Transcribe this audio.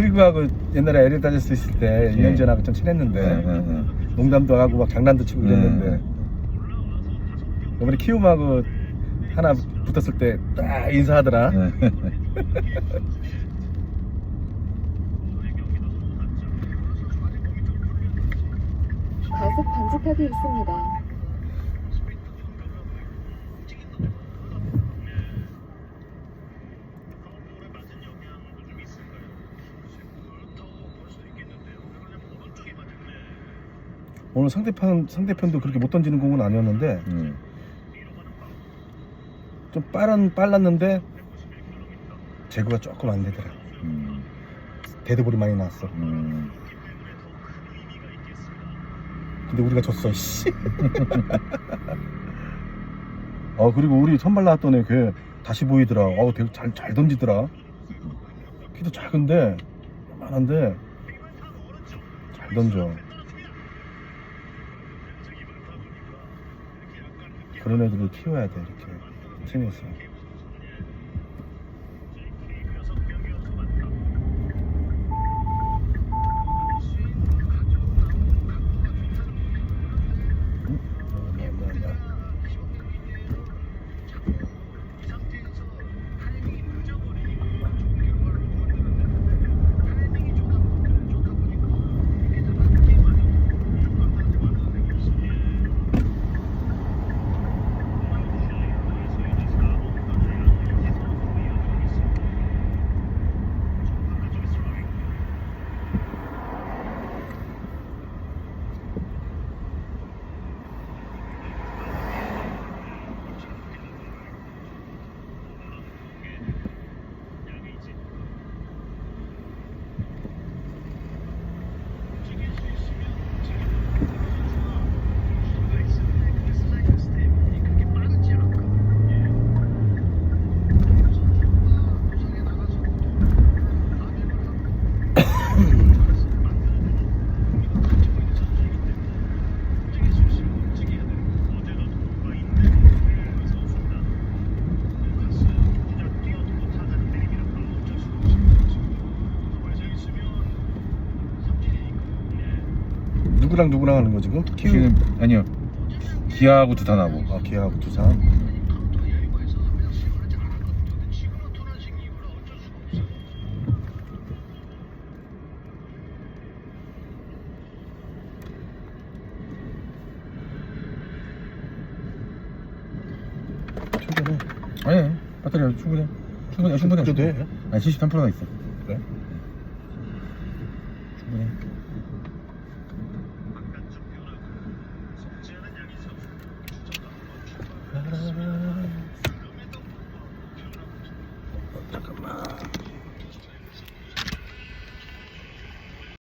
키우하고 옛날에 에리 다저스 있을 때 예. 유현진하고 좀 친했는데 네, 네, 네. 농담도 하고 막 장난도 치고 그랬는데 네. 이번에 키움하고 하나 붙었을 때 딱 인사하더라. 네. 과속 방지턱이 있습니다. 오늘 상대편 상대편도 그렇게 못 던지는 공은 아니었는데 음. 좀 빠른 빨랐는데 제구가 조금 안 되더라. 음. 데드볼이 많이 나왔어. 음. 근데 우리가 졌어. 씨. 어 그리고 우리 선발 나왔던 애 걔 다시 보이더라. 어우 되게 잘, 잘 던지더라. 키도 작은데 많은데 잘 던져. 그런 애들을 키워야 돼 이렇게 팀에서. 누구랑 누구랑 하는 거 지금? 키우 지금 아니요. 기아하고 두산하고. 아 기아하고 두산. 충분해. 아니 배터리 충분해. 충분해. 충분해. 그래도. 돼? 아니 73%가 있어. 그래? ります。だかまあ